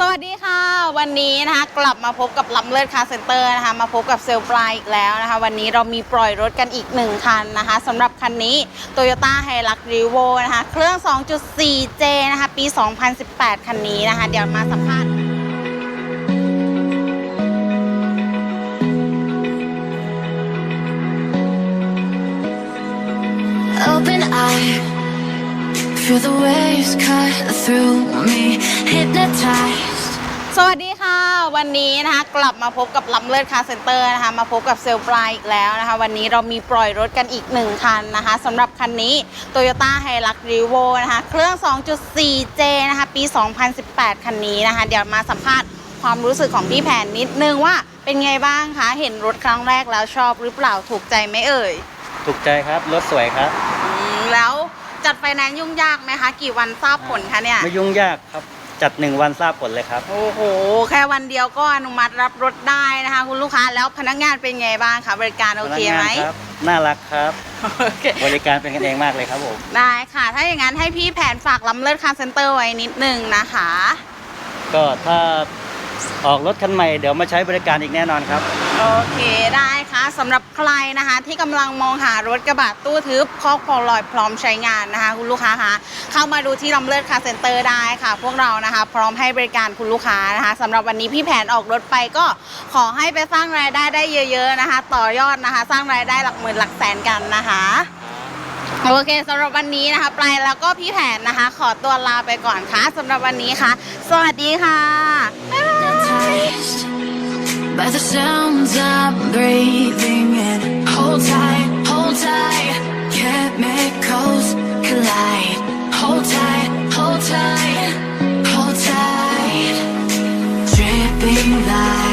สวัสดีค่ะ วันนี้นะคะกลับมาพบกับลำเลิศคาร์เซ็นเตอร์นะคะมาพบกับเซลล์ปลายอีกแล้วนะคะ วันนี้เรามีปล่อยรถกันอีกหนึ่งคันนะคะสำหรับคันนี้ Toyota h i l u x r e v o นะคะ เครื่อง 2.4J นะคะ ปี 2018 คันนี้นะคะ เดี๋ยวมาสัมภาษณ์ Open eye, feel the waves cut through me, hypnotized. สวัสดีค่ะ วันนี้นะคะกลับมาพบกับลำเลิศคาร์เซ็นเตอร์นะคะมาพบกับเซลล์ปลายอีกแล้วนะคะ วันนี้เรามีปล่อยรถกันอีกหนึ่งคันนะคะสำหรับคันนี้ Toyota h i l u x r e v o นะคะ เครื่อง 2.4J นะคะ ปี 2018 คันนี้นะคะ เดี๋ยวมาสัมภาษณ์ความรู้สึกของพี่แผนนิดนึงว่าเป็นไงบ้างคะ เห็นรถครั้งแรกแล้วชอบหรือเปล่าถูกใจไหมเอ่ย ถูกใจครับ รถสวยครับอืมแล้ว จัดไฟแนนซ์ยุ่งยากไหมคะ กี่วันทราบผลคะเนี่ย ไม่ยุ่งยากครับ จัดหนึ่งวันทราบผลเลยครับ โอ้โห แค่วันเดียวก็อนุมัติรับรถได้นะคะ คุณลูกค้าแล้วพนักงานเป็นไงบ้างคะบริการโอเคไหมพนักงานครับน่ารักครับ โอเค บริการเป็นกันเองมากเลยครับผม ได้ค่ะ ถ้าอย่างนั้นให้พี่แผนฝากล้ำเลิศคาร์เซ็นเตอร์ไว้นิดนึงนะคะ ก็ถ้าออกรถคันใหม่เดี๋ยวมาใช้บริการอีกแน่นอนครับโอ เคได้ค่ะสำหรับใครนะคะที่กำลังมองหารถกระบะตู้ทึบคอกพอลอยพร้อมใช้งานนะคะ คุณลูกค้าคะเข้ามาดูที่ลำเลิศคาร์เซ็นเตอร์ได้ค่ะ พวกเรานะคะ พร้อมให้บริการคุณลูกค้านะคะสำหรับวันนี้พี่แผนออกรถไปก็ขอให้ไปสร้างรายได้ได้เยอะ ๆนะคะ ต่อยอดนะคะ สร้างรายได้หลักหมื่นหลักแสนกันนะคะโอเคสำหรับวันนี้นะคะปลายแล้วก็พี่แผนนะคะ ขอตัวลาไปก่อนค่ะสำหรับวันนี้ค่ะ สวัสดีค่ะบ๊ายบาย by the sounds I'm breathing in. Hold tight, hold tight, chemicals collide. Hold tight, hold tight, hold tight, dripping light.